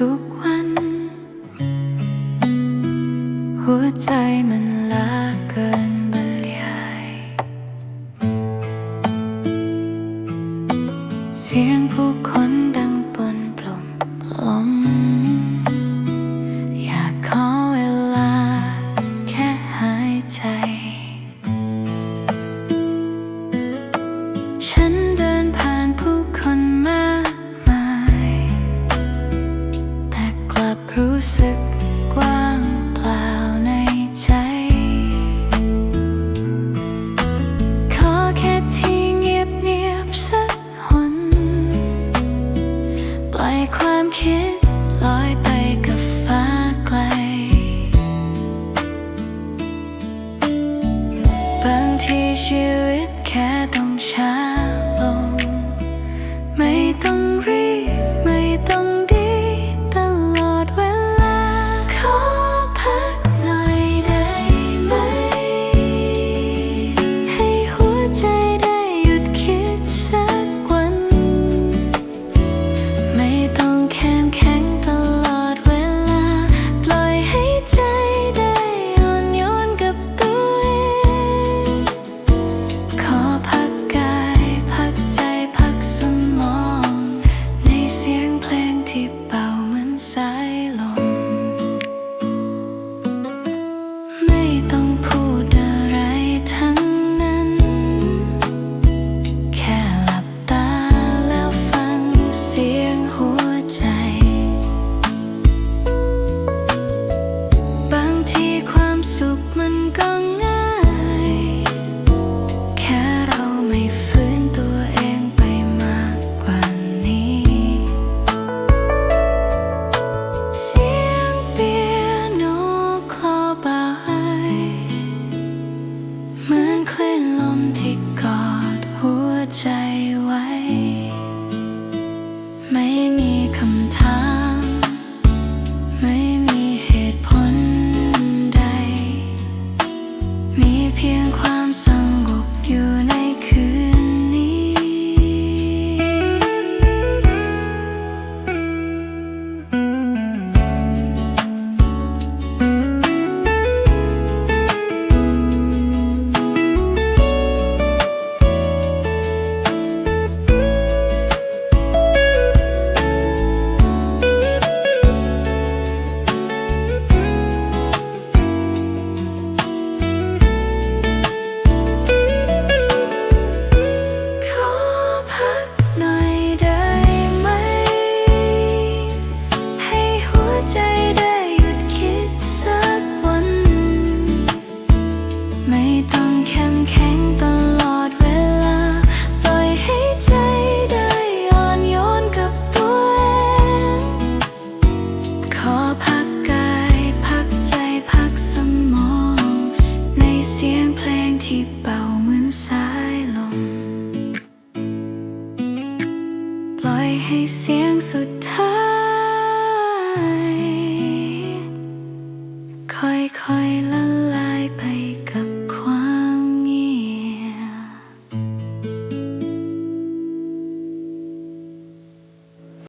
untuk รู้สึกว้างเปล่าในใจ ขอแค่ที่เงียบเงียบสักหนปล่อยความคิดลอยไปกับฟ้าไกล บางทีชีวิตแค่ต้องใช้ しい